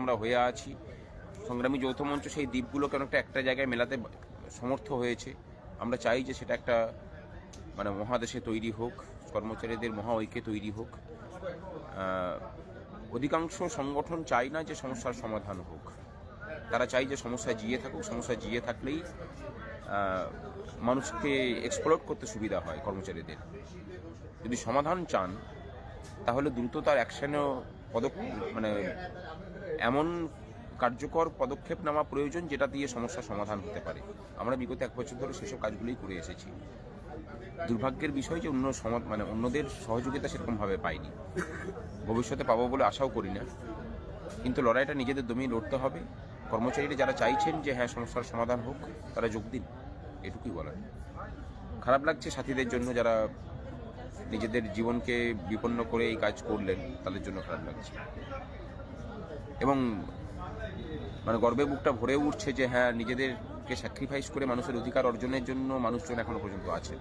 আমরা হয়ে আছি। সংগ্রামী যৌথ মঞ্চ সেই দ্বীপগুলোকে অনেকটা একটা জায়গায় মেলাতে সমর্থ হয়েছে। আমরা চাই যে সেটা একটা মানে মহাদেশে তৈরি হোক, কর্মচারীদের মহা ঐক্যে তৈরি হোক। অধিকাংশ সংগঠন চায় না যে সমস্যার সমাধান হোক। তারা চাই যে সমস্যা জিয়ে থাকুক, সমস্যা জিয়ে থাকলেই মানুষকে এক্সপ্লোর করতে সুবিধা হয় কর্মচারীদের। যদি সমাধান চান, তাহলে দ্রুত তার অ্যাকশনেও পদক্ষেপ মানে এমন কার্যকর পদক্ষেপ নেওয়া প্রয়োজন যেটা দিয়ে সমস্যার সমাধান হতে পারে। আমরা বিগত এক বছর ধরে সেসব কাজগুলোই করে এসেছি। দুর্ভাগ্যের বিষয় যে অন্য সমাজ মানে অন্যদের সহযোগিতা সেরকমভাবে পাইনি। ভবিষ্যতে পাবো বলে আশাও করি না। কিন্তু লড়াইটা নিজেদের দমিয়ে লড়তে হবে। কর্মচারীরা যারা চাইছেন যে হ্যাঁ সমস্যার সমাধান হোক, তারা যোগ দিন। এটুকুই বলার। খারাপ লাগছে সাথীদের জন্য যারা নিজেদের জীবনকে বিপন্ন করে এই কাজ করলেন, তাদের জন্য খারাপ লাগছে। এবং মানে গর্বে বুকটা ভরে উঠছে যে হ্যাঁ নিজেদেরকে স্যাক্রিফাইস করে মানুষের অধিকার অর্জনের জন্য মানুষজন এখনও পর্যন্ত আছে